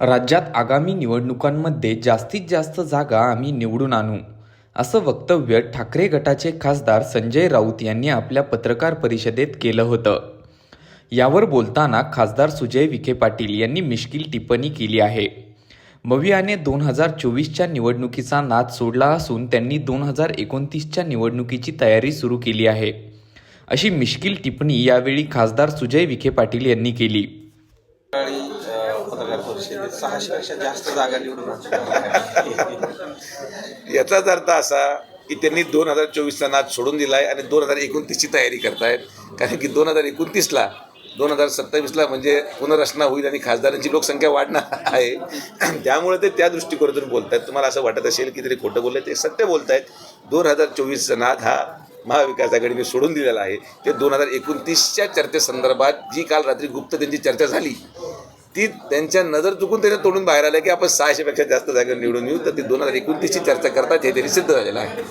राज्यात आगामी निवडणुकांमध्ये जास्तीत जास्त जागा आम्ही निवडून आणू असं वक्तव्य ठाकरे गटाचे खासदार संजय राऊत यांनी आपल्या पत्रकार परिषदेत केलं होतं. यावर बोलताना खासदार सुजय विखे पाटील यांनी मिश्किल टिप्पणी केली आहे. मवियाने दोन हजार चोवीसच्या निवडणुकीचा नाद सोडला असून त्यांनी दोन हजार एकोणतीसच्या निवडणुकीची तयारी सुरू केली आहे. अशी मिश्किल टिप्पणी यावेळी खासदार सुजय विखे पाटील यांनी केली. पत्रकार परिषदेत सहाशेपेक्षा जास्त जागा निवडून याचाच अर्थ असा की त्यांनी दोन हजार चोवीसचा नाद सोडून दिला आहे आणि दोन हजार एकोणतीसची तयारी करतायत. कारण की दोन हजार एकोणतीसला दोन हजार सत्तावीसला म्हणजे पुनर्रचना होईल आणि खासदारांची लोकसंख्या वाढणार आहे. त्यामुळे ते त्या दृष्टिकोनातून बोलत आहेत तुम्हाला असं वाटत असेल की तरी खोटं बोलले ते सत्य बोलत आहेत दोन हजार चोवीसचा नाद हा महाविकास आघाडीने सोडून दिलेला आहे. ते दोन हजार एकोणतीसच्या चर्चेसंदर्भात जी काल रात्री गुप्त त्यांची चर्चा झाली ती त्यांच्या नजर चुकून त्याच्या तोडून बाहेर आल्या की आपण सहाशेपेक्षा जास्त जागा निवडून येऊ. तर ती दोन हजार एकोणतीसची चर्चा करतात हे तरी सिद्ध झालेलं आहे.